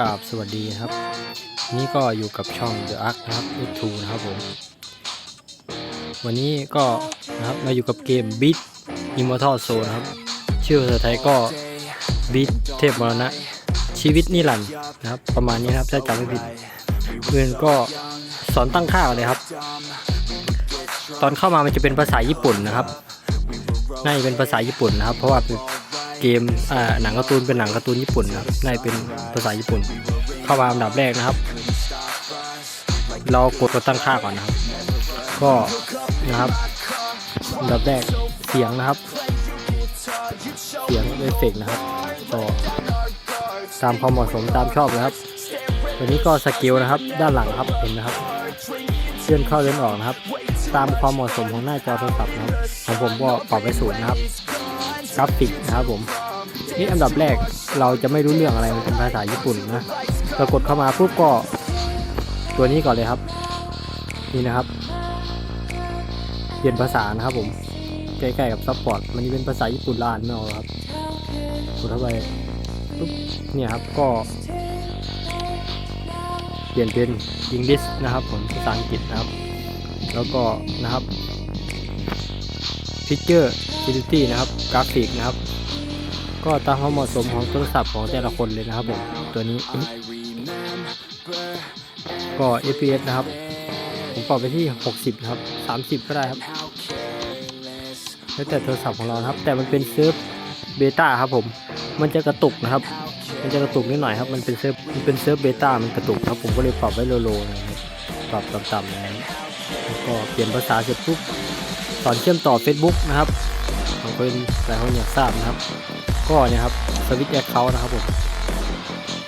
ครับกราบสวัสดีครับ นี่ก็อยู่กับช่อง The Ark นะครับ F2 นะครับผม วันนี้ก็นะครับมาอยู่กับเกม Beat Immortal Soul นะครับ ชื่อภาษาไทยก็ Beat เทพมรณะ ชีวิตนิรันดร์นะครับ ประมาณนี้นะครับถ้าจำไม่ผิดเพื่อนก็สอนตั้งค่าเลยครับ ตอนเข้ามามันจะเป็นภาษาญี่ปุ่นนะครับ น่าจะเป็นภาษาญี่ปุ่นนะครับ เพราะว่า เกมอ่าหนังการ์ตูนเป็นหนังการ์ตูนญี่ปุ่นครับน่าเป็นภาษาญี่ปุ่น เข้ามาอันดับแรกนะครับ เรากดกดตั้งค่าก่อนนะครับ ก็นะครับอันดับแรกเสียงนะครับ เสียงเอฟเฟกต์นะครับก็ตามความเหมาะสมตามชอบนะครับตัวนี้ก็สกิลนะครับ ด้านหลังครับเห็นนะครับเลื่อนเข้าเลื่อนออกนะครับ ตามความเหมาะสมของหน้าจอโทรศัพท์นะครับของผมก็ปรับไว้ศูนย์นะครับ กราฟิกนะครับผมนี่อันดับแรกเราจะไม่รู้เรื่องอะไรมันเป็นภาษาญี่ปุ่นนะเรากดเข้ามาปุ๊บก็ตัวนี้ก่อนเลยครับ นี่นะครับเปลี่ยนภาษานะครับผมใกล้ๆกับซัพพอร์ตมันจะเป็นภาษาญี่ปุ่นลานไม่ออกครับกดเข้าไปปุ๊บเนี่ยครับก็ เปลี่ยนเป็น English นะครับผมภาษาอังกฤษนะครับ แล้วก็นะครับ Picture Quality นะครับ กราฟิกนะครับ ก็ตามความเหมาะสมของโทรศัพท์ของแต่ละคนเลยนะครับผมตัวนี้ก็ FPS นะครับ ผมปรับไปที่ 60 นะครับ 30 ก็ได้ครับ แล้วแต่โทรศัพท์ของเราครับ แต่มันเป็นเซิร์ฟเบต้าครับผม มันจะกระตุกนะครับ มันจะกระตุกนิดหน่อยครับ มันเป็นเซิร์ฟ มันเป็นเซิร์ฟเบต้า มันกระตุกครับ ผมก็เลยปรับไว้โลโลนะครับ ปรับต่ำๆนะครับแล้วก็เปลี่ยนภาษาเสร็จปุ๊บสอนเชื่อมต่อ Facebook นะครับ บางคนหลายคนอยากทราบนะครับ ก็เนี่ยครับสวิตช์แอคเคาท์นะครับผม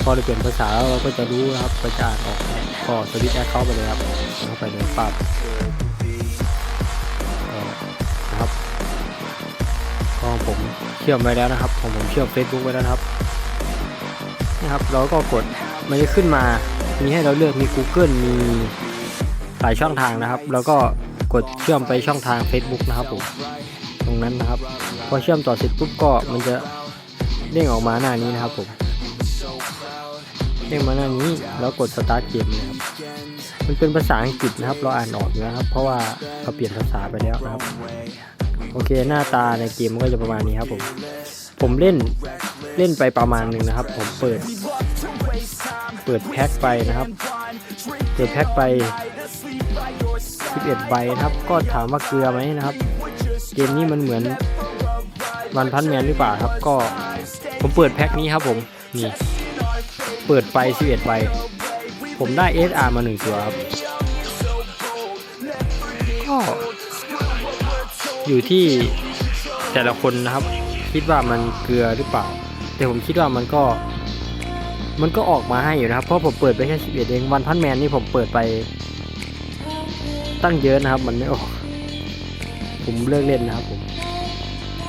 พอเราเปลี่ยนภาษาเราก็จะรู้นะครับประจานออกก็สวิตช์แอคเคาท์ไปเลยครับเข้าไปเลยปั๊บนะครับก็ของผมเชื่อมไว้แล้วนะครับของผมเชื่อม Facebook ไว้แล้วครับนะครับเราก็กดมันจะขึ้นมามีให้เราเลือกมี Google มีหลายช่องทางนะครับ แล้วก็กดเชื่อมไปช่องทาง Facebook นะครับผม รงนั้นนะครับ พอเชื่อมต่อเสร็จปุ๊บก็มันจะเด้งออกมาหน้านี้นะครับผมเด้งมาหน้านี้แล้วกด start เกมเลยครับมันเป็นภาษาอังกฤษนะครับ เราอ่านออกนะครับ เพราะว่าเขาเปลี่ยนภาษาไปแล้วนะครับ โอเคหน้าตาในเกมก็จะประมาณนี้ครับผมผมเล่นเล่นไปประมาณหนึ่งนะครับ ผมเปิด เปิดแพ็คไปนะครับ เปิดแพ็คไป 11ใบนะครับ ก็ถามว่าเกลือไหมนะครับ เกมนี้มันเหมือนวันพันแมนหรือเปล่าครับ ก็ผมเปิดแพ็คนี้ครับผมนี่เปิดไป11ใบผมได้ SR มาหนึ่งตัวครับก็อยู่ที่แต่ละคนนะครับ คิดว่ามันเกลือหรือเปล่า แต่ผมคิดว่ามันก็ มันก็ออกมาให้อยู่นะครับ เพราะผมเปิดไปแค่11เองวันพันแมนนี่ผมเปิดไปตั้งเยอะนะครับ มันไม่ออก ผมเลิกเล่นนะครับผม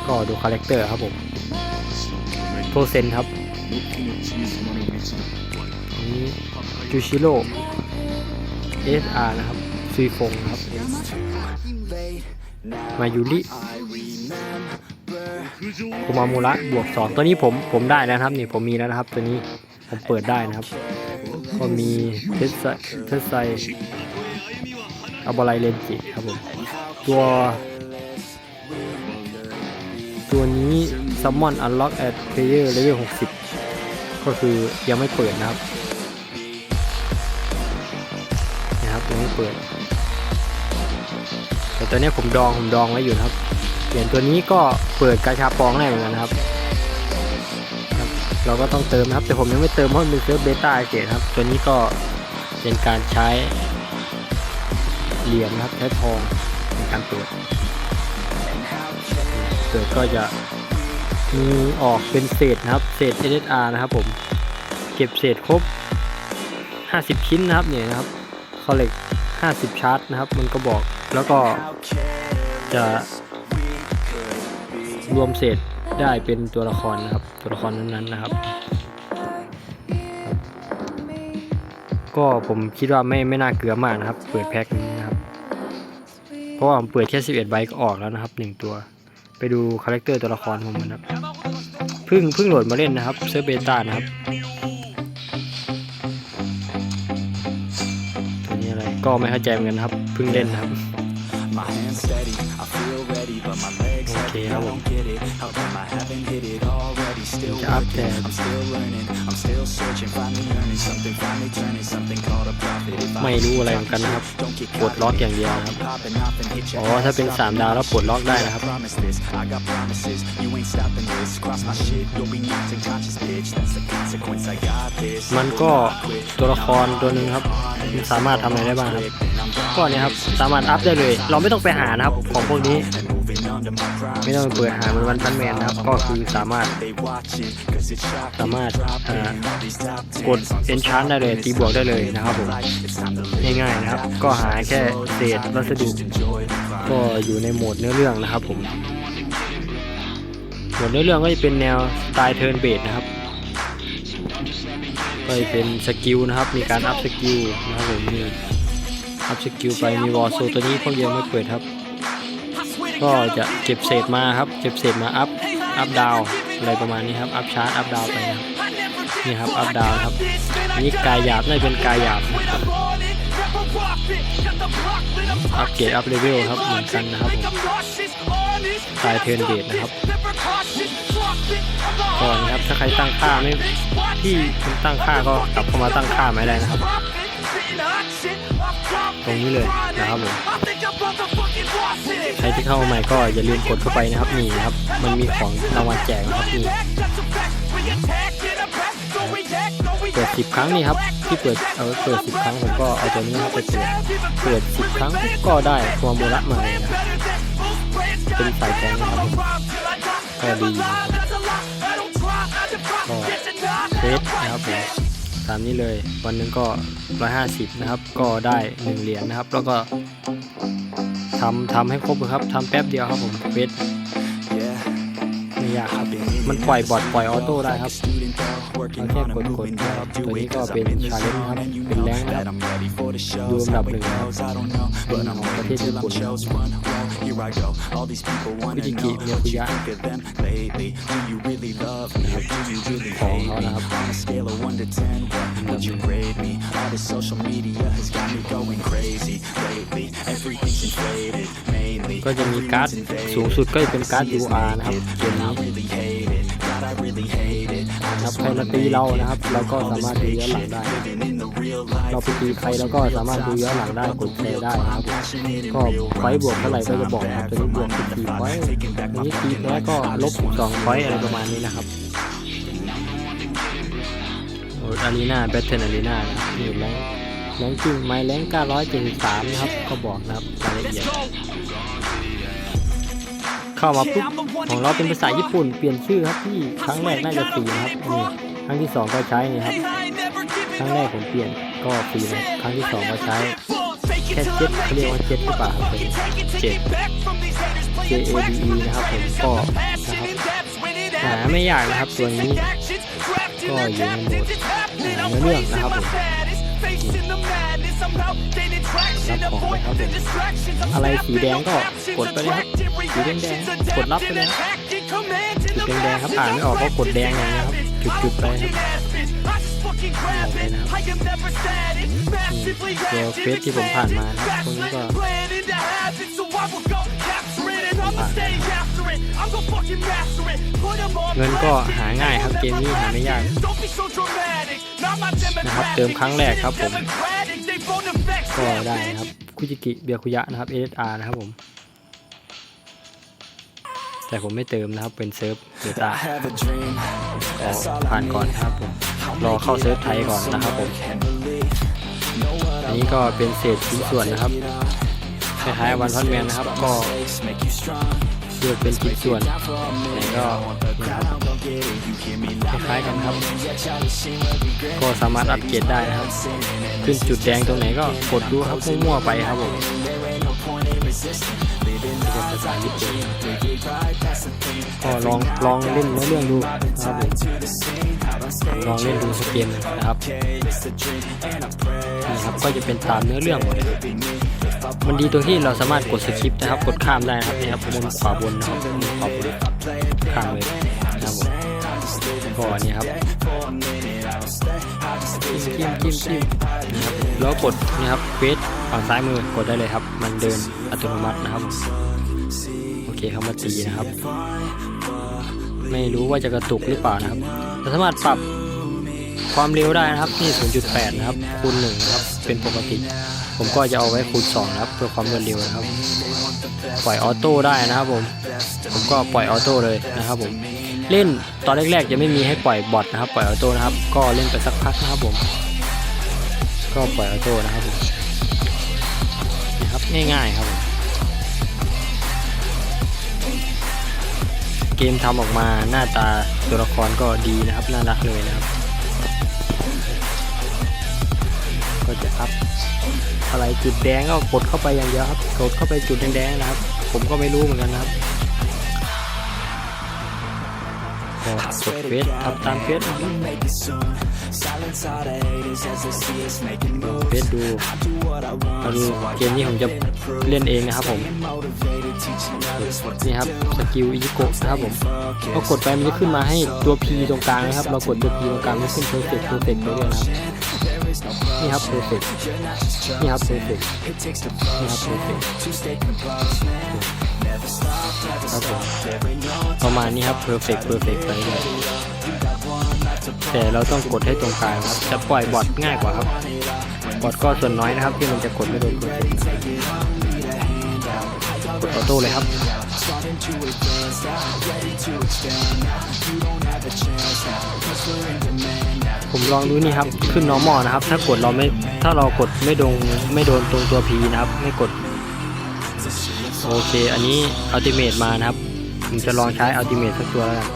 ก็ดูคาแรคเตอร์ครับผมโทเซนครับอันนี้จูชิโร่ SR นะครับซุยฟงครับ มายูริคุมามูระบวกสองตัวนี้ผมผมได้แล้วครับนี่ผมมีแล้วนะครับ ตัวนี้ผมเปิดได้นะครับ ก็มีเทสไซเทสไซอาบอไลเลนจิครับผมตัว ตัวนี้ Summon Unlock at Player Level 60 ก็คือยังไม่เปิดนะครับ นะครับยังไม่เปิด แต่ตัวนี้ผมดอง ผมดองไว้อยู่นะครับเปลี่ยนตัวนี้ก็เปิดกาชาปองได้เหมือนกันนะครับ เราก็ต้องเติมนะครับ แต่ผมยังไม่เติมเพราะมันเป็นเซิร์ฟเบต้าเฉยๆครับ ตัวนี้ก็เป็นการใช้เหรียญนะครับใช้ทองในการเปิด เปิดก็จะมีออกเป็นเศษนะครับ เศษ SSR นะครับผม เก็บเศษครบ 50 ชิ้นนะครับเนี่ยนะครับคอลเลก50 ชาร์จนะครับ มันก็บอกแล้วก็จะรวมเศษได้เป็นตัวละครนะครับ ตัวละครนั้นๆนะครับ ก็ผมคิดว่าไม่ไม่น่าเกลือมากนะครับ เปิดแพ็คนี้นะครับ เพราะว่าผมเปิดแค่ 11 ใบก็ออกแล้วนะครับ 1 ตัว ไปดูคาแรคเตอร์ตัวละครของมันครับเพิ่งเพิ่งโหลดมาเล่นนะครับเซอร์เบต้านะครับตัวนี้อะไรก็ไม่เข้าใจเหมือนกันครับเพิ่งเล่นนะครับโอเคครับผม Okay, heavy. I I don't get it. How come I haven't hit it already? Still Yeah, up working, there. I'm still learning, I'm still searching, finally earning something, finally turning something called a profit. If I ไม่รู้อะไรเหมือนกันนะครับ don't get ปลด caught ล็อก in อย่างเดียวนะครับ popping off and hit your อ๋อถ้าเป็น 3 ดาวแล้วปลดล็อกได้นะครับ promise this, I got promises. You ain't stopping this. Cross my shit, you'll be knocked unconscious, bitch. That's the consequence. I got this. มันก็ตัวละครตัวหนึ่งครับมันสามารถทำอะไรได้บ้างครับ ก็เนี่ยครับ สามารถอัพได้เลย เราไม่ต้องไปหานะครับของพวกนี้ ไม่ต้องไปเปิดหาเหมือนวันพันแมนนะครับ ก็คือสามารถสามารถกด enchant ได้เลยตีบวกได้เลยนะครับผมง่ายๆนะครับ ก็หาแค่เศษวัสดุก็อยู่ในโหมดเนื้อเรื่องนะครับผมโหมดเนื้อเรื่องก็จะเป็นแนวสไตล์เทิร์นเบสนะครับก็จะเป็นสกิลนะครับ มีการอัพสกิลนะครับผมมีอัพสกิลไปมีวอลโซตัวนี้พวกยังไม่เปิดครับ ก็จะเก็บเศษมาครับ เก็บเศษมาอัพ อัพดาวอะไรประมาณนี้ครับ อัพชาร์จอัพดาวไปนะครับ นี่ครับ อัพดาวครับ นี่กายหยาบน่าจะเป็นกายหยาบครับอัพเกรดอัพเลเวลครับ เหมือนกันนะครับผมสายเทิร์นเบสนะครับก่อนนะครับ ถ้าใครตั้งค่าไม่ที่คุณตั้งค่าก็กลับเข้ามาตั้งค่าไม่ได้นะครับ ตรงนี้เลยนะครับผม ใครที่เข้ามาใหม่ก็อย่าลืมกดเข้าไปนะครับนี่นะครับ มันมีของรางวัลแจกนะครับนี่เปิดสิบครั้งนี่ครับที่เปิดเอาเปิดสิบครั้งผมก็เอาตัวนี้ไปเปิดเปิดสิบครั้งก็ได้ตัวโมระมาเลยนะเป็นสายแกงนะครับก็ดีก็เฟสนะครับผมตามนี้เลยวันหนึงก็ 150 นะครับ ก็ได้ 1 เหรียญนะครับ แล้วก็ ทำทำให้ครบครับทำแป๊บเดียวครับผมเวทไม่ยากครับมันปล่อยบอดปล่อยออโต้ได้ครับเราแค่กดกดตัวนี้ก็เป็นชาเลนจ์ครับเป็นแรงครับดูอันดับหนึ่งครับของประเทศญี่ปุ่น here I go. All these people wanna วิจิกิ know เมีย what คุ you ยะ think of them lately. Do you really love me or do you really ของ hate เขา me? นะครับ On a scale of one to ten, what would you grade me? All this social media has got me going crazy lately. Everything's inflated, mainly. ก็จะมีการ์ดสูงสุดก็จะเป็นการ์ด UR นะครับเกม And นี้ I really hate it. God, I really hate it. I นะครับ just ใครมา wanna ตี make เรา it. นะครับเราก็สามารถดูย้อนหลังได้ Living in the real life. เราไปตีใครเราก็สามารถดูย้อนหลังได้กดแชร์ได้นะครับก็ไฟต์บวกเท่าไหร่ก็จะบอกนะครับตัวนี้บวก14ไฟต์ตัวนี้ตีแพ้ก็ลบ12ไฟต์อะไรประมาณนี้นะครับโอ้อารีนาแบทเทิลอารีนานะครับนี่แรงแรงจริงไม้แรง973นะครับก็บอกนะครับรายละเอียด เข้ามาปุ๊บของเราเป็นภาษาญี่ปุ่นเปลี่ยนชื่อครับที่ครั้งแรกน่าจะฟรีนะครับนี่ครั้งที่สองก็ใช้นี่ครับครั้งแรกผมเปลี่ยนก็ฟรีนะครั้งที่สองก็ใช้แค่เจ็ดเขาเรียกว่าเจ็ดหรือเปล่าครับผมเจ็ด J A D E นะครับผมก็นะครับหาไม่ยากนะครับตัวนี้ก็อยู่ในโหมดอ่าเนื้อเรื่องนะครับผม รับของไปครับผมอะไรสีแดงก็กดไปเลยครับสีแดงแดงๆกดรับไปเลยครับจุดแดงๆครับอ่านไม่ออกก็กดแดงอย่างเงี้ยครับจุดๆไปครับตัวเฟซที่ผมผ่านมานะครับตรงนี้ก็เงินก็หาง่ายครับเกมนี้หาไม่ยากนะครับเติมครั้งแรกครับผม ก็ได้นะครับคุจิกิเบียคุยะนะครับ SR นะครับผม แต่ผมไม่เติมนะครับเป็นเซิร์ฟเบต้า I have a dream. ขอผ่านก่อนครับผมรอเข้าเซิร์ฟไทยก่อนนะครับผมอันนี้ก็เป็นเศษชิ้นส่วนนะครับคล้ายๆวันพันแมนนะครับก็เลือกเป็นชิ้นส่วน Down for a ไหน minute. ก็นี่ครับ คล้ายๆกันครับ ก็สามารถอัปเกรดได้นะครับ ขึ้นจุดแดงตรงไหนก็กดดูครับมั่วๆไปครับผมก็ลองลองเล่นเนื้อเรื่องดูนะครับผมลองเล่นดูสักเกมหนึ่งนะครับนี่ครับก็จะเป็นตามเนื้อเรื่องหมดเลยมันดีตรงที่เราสามารถกดสคริปต์นะครับ กดข้ามได้นะครับนี่ครับมุมขวาบนนะครับมุมขวาบนข้ามเลย ก็นี่ครับจิ้มจิ้มจิ้มนะครับแล้วกดนี่ครับเฟสฝั่งซ้ายมือกดได้เลยครับ มันเดินอัตโนมัตินะครับ โอเคเข้ามาตีนะครับ ไม่รู้ว่าจะกระตุกหรือเปล่านะครับเราสามารถปรับความเร็วได้นะครับที่ 0.8 นะครับคูณ1นะครับเป็นปกติ ผมก็จะเอาไว้คูณ2นะครับเพื่อความรวดเร็วนะครับ ปล่อยออโต้ได้นะครับผม ผมก็ปล่อยออโต้เลยนะครับผม เล่นตอนแรกๆจะไม่มีให้ปล่อยบอทนะครับ ปล่อยออโต้นะครับ ก็เล่นไปสักพักนะครับผม ก็ปล่อยออโต้นะครับผมนะครับง่ายๆครับผมเกมทำออกมาหน้าตาตัวละครก็ดีนะครับ น่ารักเลยนะครับ ก็จะอัพอะไรจุดแดงก็กดเข้าไปอย่างเดียวครับกดเข้าไปจุดแดงๆนะครับ ผมก็ไม่รู้เหมือนกันนะครับ ก็กดเฟซทำตามเฟซนะครับ make it soon. Silence all the haters as they see us making ลอง moves. เฟซดู I do what I มา want, ดู so I เกมนี้ผมจะเล่นเองนะครับผม get motivated, teaching others what to นี่ครับ do. สกิลอิจิโกะนะครับผมก็กดไปมันจะขึ้นมาให้ตัว P ตรงกลางนะครับเรากดตัว P ตรงกลางมันขึ้น perfect perfect ไปด้วยนะครับ นี่ครับ perfect นี่ครับ perfect It takes the flow, นี่ครับ perfect to stay composed, man. Never stop, never ครับผมประมาณนี้ครับ perfect perfect ไปเลยแต่เราต้องกดให้ตรงกลางครับ จะปล่อยบอทง่ายกว่าครับ บอทก็ส่วนน้อยนะครับ ที่มันจะกดไม่โดน perfect กดออโต้เลยครับ ผมลองดูนี่ครับขึ้น normal นะครับ ถ้ากดเราไม่ถ้าเรากดไม่โดนไม่โดนตรงตัว P นะครับ ไม่กด โอเค อันนี้ ultimate มานะครับ ผมจะลองใช้ ultimate สักตัวแล้วกัน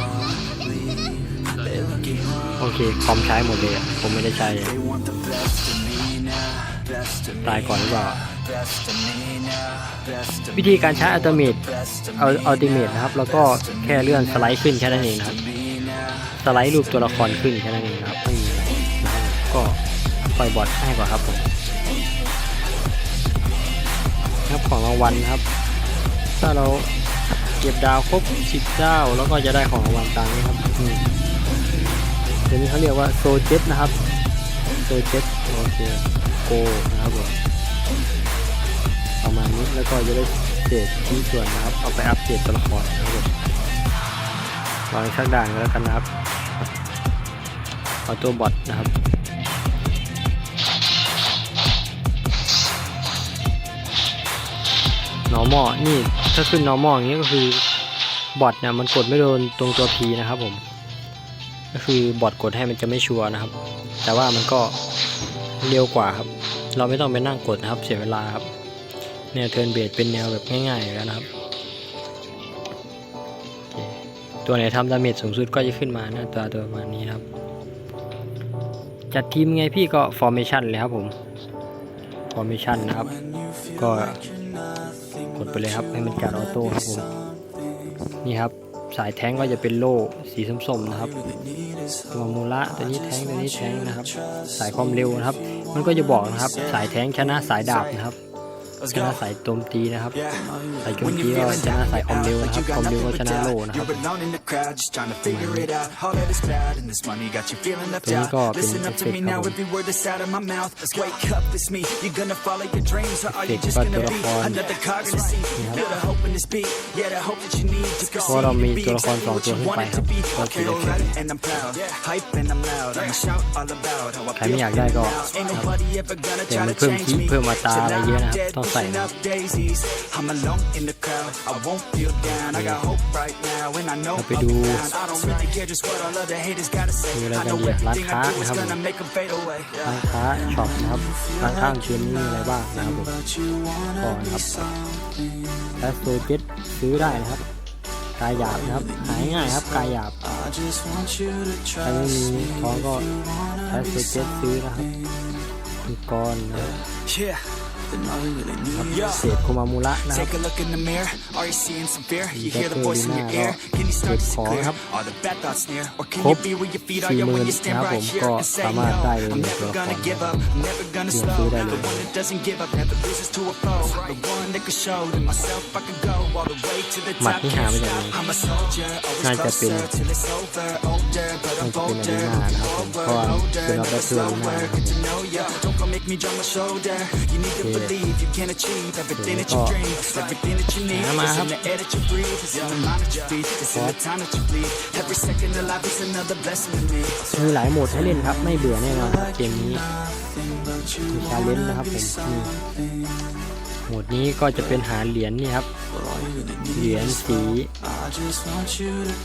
โอเคคอมใช้หมดเลยผมไม่ได้ใช้ตายก่อนหรือเปล่าวิธีการใช้ ultimate best of เอา ultimate นะครับ แล้วก็แค่เลื่อนสไลด์ขึ้นแค่นั้นเองนะครับ สไลด์รูปตัวละครขึ้นแค่นั้นเองครับ ปล่อยบอทให้ก่อนครับผมครับของรางวัลครับ ถ้าเราเก็บดาวครบ10ดาแล้วก็จะได้ของรางวัลตามนี้ครับอืมเดี๋ยวนี้เขาเรียกว่าโซเจ็ตนะครับโซเจ็ตโอเคโกนะครับผมประมาณนี้แล้วก็จะได้เศษที่ส่วนนะครับ เอาไปอัปเดตัวละครนะครับผมลองอีกสักด่านก็แล้วกันนะครับ เอาตัวบอทนะครับ normal นี่ถ้าขึ้น normal อย่างนี้ก็คือบอทเนี่ยมันกดไม่โดนตรงตัว P นะครับผมก็คือบอทกดให้มันจะไม่ชัวร์นะครับ แต่ว่ามันก็เร็วกว่าครับ เราไม่ต้องไปนั่งกดนะครับ เสียเวลาครับเนี่ยเทิร์นเบสเป็นแนวแบบง่ายๆแล้วนะครับ ตัวไหนทำดาเมจสูงสุดก็จะขึ้นมาหน้าตาตัวประมาณนี้ครับ จัดทีมไงพี่ก็ formation เลยครับผม formation นะครับ ก็ กดไปเลยครับ ให้มันจัดออโต้ครับผม นี่ครับสายแท้งก็จะเป็นโล่สีส้มๆนะครับตัวมูระตัวนี้แท้งตัวนี้แท้งนะครับ สายความเร็วนะครับ มันก็จะบอกนะครับ สายแท้งชนะสายดาบนะครับ ชนะ go. สายโจมตีนะครับ Yeah. สายโจม When ตี you're ก็ feeling ชนะ down, สายความเร็ว like นะครับ you ความ got เร็วก็ nothing ช but นะโล่ doubt. นะครับ You're alone in the crowd, just trying to figure it out. All that is bad, and this money got you feeling left ตัวนี้ out. ก็เป็น Listen เอ up ฟ to เฟก me ต์ครั now, บผม every word that's out of my mouth. Let's wake up, it's me. You're gonna follow your dreams, or are you เฟกต์ just ก็ gonna ตัวละ be คร another cog in the scene? Feel the hope in this beat, yeah, the hope that you need to เพราะเรา proceed มี and be ตัวละคร exactly สอง what ตัว you ขึ้นไป want it ครั to บ be. ก็คือ Okay, เอฟเฟก alright, ต์ and I'm proud, hype and I'm loud. I'ma shout all about how I ใครไม่ feel อยากได้ก็ now. Ain't nobody ever gonna แต่ try มัน to เพิ่ม change คี me. เพิ่มอัตรา Till อะไร I'm เยอะนะครับ dead, ต้องใส่ pushing นะ up daisies. I'm alone in the crowd. I won't feel down. I got hope right now, and I know เรา I'll ไป be ดู found. I don't really care just what all other haters gotta say. ดูอะไร I กัน know ดีอะร้าน everything ค้า I do นะ is ครับผม gonna make 'em fade away. ร้านค้าช็อปนะครับร้านข้างเกมนี้มีอะไรบ้างนะครับผมก่อนนะครับแอสโตเจ็ตซื้อได้นะครับกายหยาบนะครับหายง่ายครับกายหยาบใครไม่มีท้องก็แอสโตเจ็ตซื้อนะครับมีกรนะครับ Yeah. Yeah. เศษโคมามูระนะครับ Take a look in the mirror. Are you seeing some fear? You hear the Dr. voice in your Lina ear. Can you start to see เก็บของ clear? ครับ Are the bad thoughts near? Or can คร you บ be where your feet are? Yeah, when you stand 40,000 right here ก็ and say สา no. มารถได้เลย I'm ในตัว never ละคร gonna give up. I'm never gonna เดี๋ยว slow. ซื้อได้เลย The one that doesn't give up never loses to a foe. The one that can show to myself I can go all the way to the หมัด top. ที่หา Can't มาจากไหน stop. I'm a soldier, always น่าจะเป็น closer till it's over. Older, but น่า I'm จะเป็นอารี bolder. นานะครับผมเพราะว่า Older, เป็นรับแบทเทิลนี่มานะครับ to know ya. Don't come make me drop my shoulder. You need to Yeah. believe you can achieve everything that you Oh. dream. Everything that you need Tama, is in hap. the air that you breathe. It's in the mind that you feed. It's in the What? time that you bleed. Every second of life is another blessing to me. มีหลายโหมดให้เล่นครับไม่เบื่อแน่นอนครับเกมนี้มีชาเลนจ์นะครับผมนี่โหมดนี้ก็จะเป็นหาเหรียญนี่ครับเหรียญสี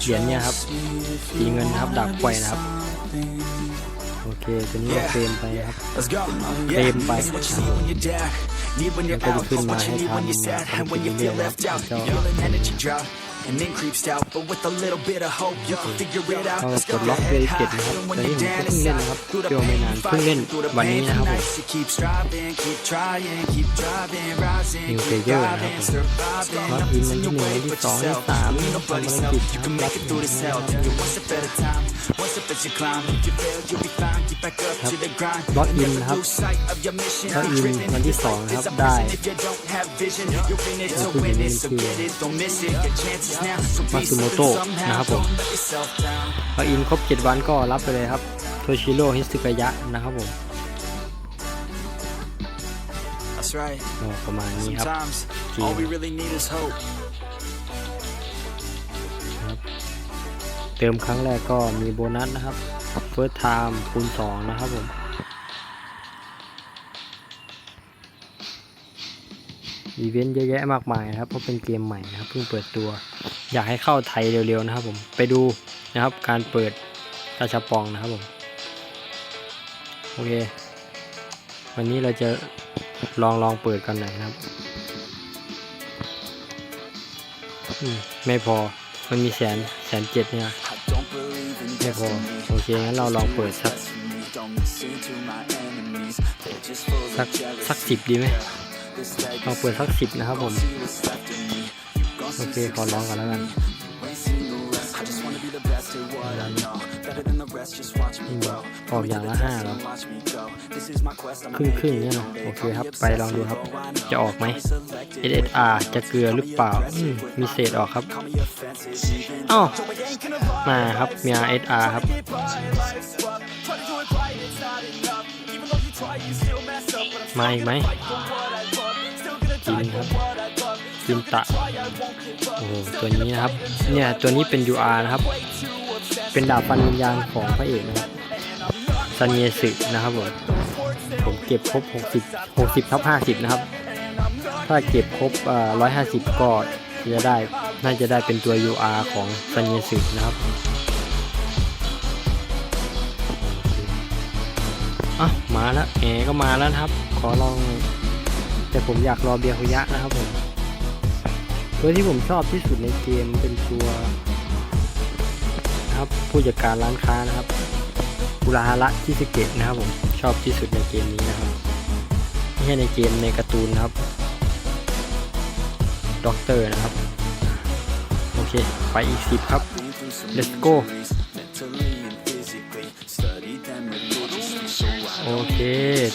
เหรียญเนี่ยครับสีเงินนะครับดาบไฟนะครับโอ เคตัวนี้ก็เฟรมไปครับ Let's go. Frame by It's what you need when you're down. Need when you're มันก็จะ out. ขึ้น It's มา what you ให้ need when ทำ you're sad. ทำ And ไป when you เรื่อ feel ยๆนะ left ครั out. บก็ You feel an energy drop. And then creeps out. But with a little bit of hope, you can figure it out. ก็ Let's ก go. ดล็อก Your เว head ลิเกต high. นะครับ And ต when อนนี้ you're ผม down ก็เพิ่งเล่นนะครับ inside. Through the เที่ยวไม่ pain นาน you เพิ่ง fight. เล่น Through the วันนี้ pain นะครับผม tonight. You keep striving, keep trying, keep driving, rising, New keep player driving, นะครับ surviving. ล็อกอิน Nothing's วัน in ที่ your หนึ่ง way วันที่ but สองวันที่ yourself. สาม Lean on ทำภาร buddy's กิจ help. You นะครับ can รั make บ it through this hell. Take it one step at a time, one step at your climb. If you fail, you'll be fine. Get back up to the grind. ล็อกอิน Never นะครับ lose sight of your mission. ล็อกอิน Driven วันที่ this สอง life นะค is รับ a ได้ prison if you don't have vision. You're in it to ผู้หญิ win ง it, นี่ so คือ get it. Don't miss it. Your chances now. So be มาซึโมโตะ something นะครับ somehow. ผม Don't let yourself down. ล็อกอินครบ 7 วันก็รับไปเลยครับ โทชิโร่ฮิสึกายะนะครับผม That's right. ก็ประมาณนี้ครับ Sometimes Gee. all we really need is hope. เติมครั้งแรกก็มีโบนัสนะครับ First Time คูณ2นะครับผม อีเวนต์เยอะแยะมากมายนะครับเพราะเป็นเกมใหม่นะครับเพิ่งเปิดตัว อยากให้เข้าไทยเร็วๆนะครับผมไปดูนะครับการเปิดกาชาปองนะครับผมโอเค วันนี้เราจะลองลองเปิดกันหน่อยครับอืมไม่พอมันมีแสนแสนเจ็ดเนี่ยไม่พอโอเคงั้นเราลองเปิดสักสักสักสิบดีไหม เราเปิดสักสิบนะครับผม โอเค ขอร้องกันแล้วกันออกอย่างละห้าแล้วครึ่งครึ่งเนี่ยนะโอเคครับ ไปลองดูครับ จะออกไหม SSR จะเกลือหรือเปล่า มีเศษออกครับอ๋อมาครับมี SR ครับมาอีกไหม กินครับกินตะโอ้โหตัวนี้นะครับ เนี่ยตัวนี้เป็น UR นะครับ เป็นดาบฟันวิญญาณของพระเอกนะครับซันเยสึนะครับผมผมเก็บครบ 60 60ทับ50 นะครับ ถ้าเก็บครบเอ่อ150 ก็จะได้ น่าจะได้เป็นตัว UR ของซันเยสึนะครับอะมาแล้วแอก็มาแล้วครับ ขอลอง แต่ผมอยากรอเบียร์คุยะนะครับผมตัวที่ผมชอบที่สุดในเกมเป็นตัวนะครับผู้จัดการร้านค้านะครับอุราฮาระชิสเกะนะครับผมชอบที่สุดในเกมนี้นะครับไม่ใช่ในเกมในการ์ตูนนะครับด็อกเตอร์นะครับ โอเค ไปอีกสิบครับ let's go โอเค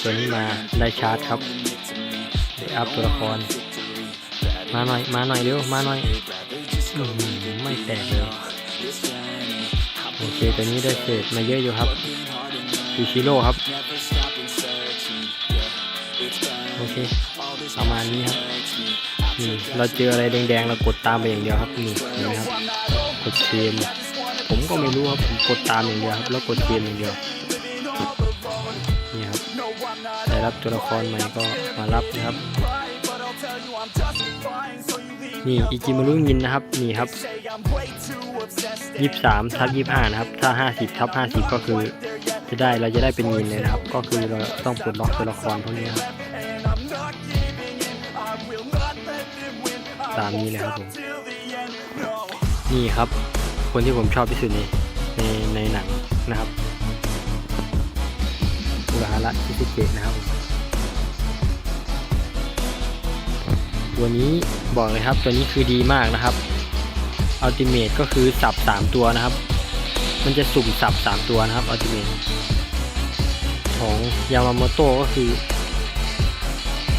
ตัวนี้มาได้ชาร์จครับ อัพตัวละคร มาหน่อย มาหน่อยเร็ว มาหน่อย ไม่แตกเลยโอเคตัวนี้ได้เศษมาเยอะอยู่ครับยูชิโร่ครับ โอเค ประมาณนี้ครับนี่เราเจออะไรแดงๆ เรากดตามไปอย่างเดียวครับนี่นไหมครับ กดเกมผมก็ไม่รู้ครับผมกดตามอย่างเดียวครับ แล้วกดเกมอย่างเดียว รับตัวละครใหม่ก็มารับนะครับ นี่อิจิมารุงินนะครับนี่ครับยี่สามทับยี่ห้านะครับ ถ้าห้าสิบทับห้าสิบก็คือจะได้เราจะได้เป็นงินเลยนะครับ ก็คือเราต้องปลดล็อกตัวละครพวกนี้ครับตามนี้เลยครับผมนี่ครับ คนที่ผมชอบที่สุดในในในหนังนะครับอุราฮาระชิซุเกะนะครับ ตัวนี้บอกเลยครับตัวนี้คือดีมากนะครับอัลติเมทก็คือสับ3ตัวนะครับ มันจะสุ่มสับ3ตัวนะครับอัลติเมทของยามาโมโตก็คือ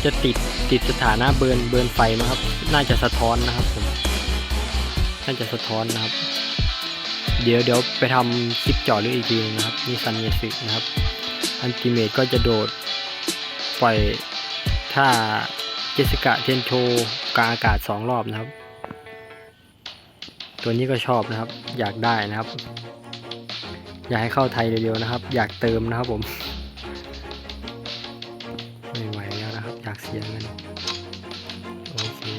จะติดติดสถานะเบิร์นเบิร์นไฟมั้งครับ น่าจะสะท้อนนะครับผมน่าจะสะท้อนนะครับ เดี๋ยวเดี๋ยวไปทำคลิปจาะลึกอีกทีนึงนะครับนี่ซันเยสึนะครับอันติเมตก็จะโดดปล่อยท่า จสสิกะเทนโชกาอากาศสองรอบนะครับ ตัวนี้ก็ชอบนะครับ อยากได้นะครับ อยากให้เข้าไทยเร็วๆนะครับ อยากเติมนะครับผม ไม่ไหวแล้วนะครับ อยากเสียเงิน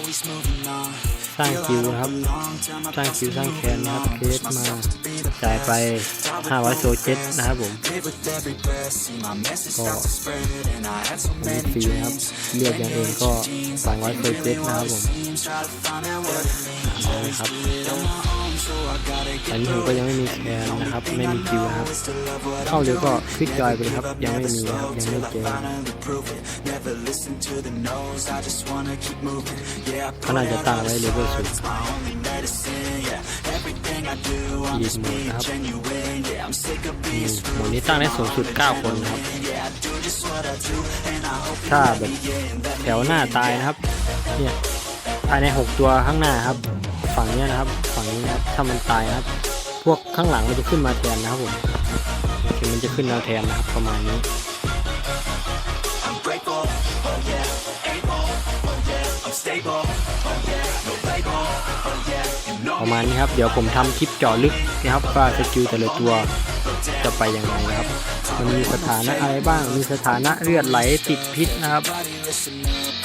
Always moving on. สร้าง Feel คิว I นะครับ don't belong, tell my สร้าง past คิว to สร้าง move แคนนะครับ along. เคส Push มา myself to be the จ่ายไป best. 500โซเจ็ตนะครับผม Live with every breath, see my message ก็ start to spread, and I had so มี many ฟรีนะครับ dreams. เลือกอย่างอื่นก็200โซเจ็ตนะครับผม Seems try to find out what it means. เอาเลยครับ On my own, so I gotta อัน get นี้ผม through ก็ it. ยังไม่มีแคนนะครับ ไม่มีคิวนะครับ Is to love what เข้า I'm เร็วก็ doing. คลิกจอยไปเลยครับ ยังไม่มีนะครับยังไม่ Till I เจอ finally prove it. Never listen to the no's, I just wanna keep moving. Yeah, I เขาน่าจะตั้งไว้เลเวลสุด It's my only medicine, yeah. Everything I do, I'm อีก just โหมด being นะครับ genuine. Yeah, I'm sick of มี being โหมด screwed. นี้ตั้งได้สูงสุด 9 คนนะครับ Yeah, I do just what I do, and I hope ถ้าแบบแถวหน้าตายนะครับ เนี่ยภายใน 6 ตัวข้างหน้าครับ ฝั่งเนี้ยนะครับ ฝั่งนี้นะครับ ถ้ามันตายนะครับ พวกข้างหลังมันจะขึ้นมาแทนนะครับผมโอเคมันจะขึ้นมาแทนนะครับประมาณนี้ ประมาณนี้ครับเดี๋ยวผมทำคลิปเจาะลึกนะครับว่าสกิลแต่ละตัวจะไปยังไงนะครับ มันมีสถานะอะไรบ้าง มีสถานะเลือดไหลติดพิษนะครับ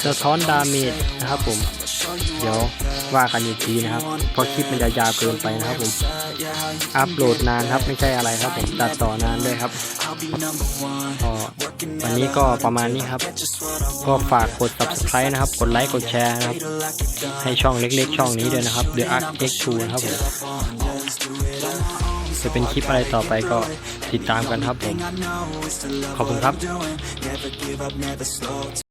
สะท้อนดาเมจนะครับผม เดี๋ยว ว่ากันอีกทีนะครับเพราะคลิปมันจะยาวเกินไปนะครับผมอัพโหลดนานครับไม่ใช่อะไรครับผมตัดต่อนานด้วยครับก็วันนี้ก็ประมาณนี้ครับ ก็ฝากกด subscribe นะครับ กดไลค์กดแชร์นะครับ ให้ช่องเล็กๆ ช่องนี้ด้วยนะครับ The Arc X2 นะครับผมจะเป็นคลิปอะไรต่อไปก็ติดตามกันครับผม ขอบคุณครับ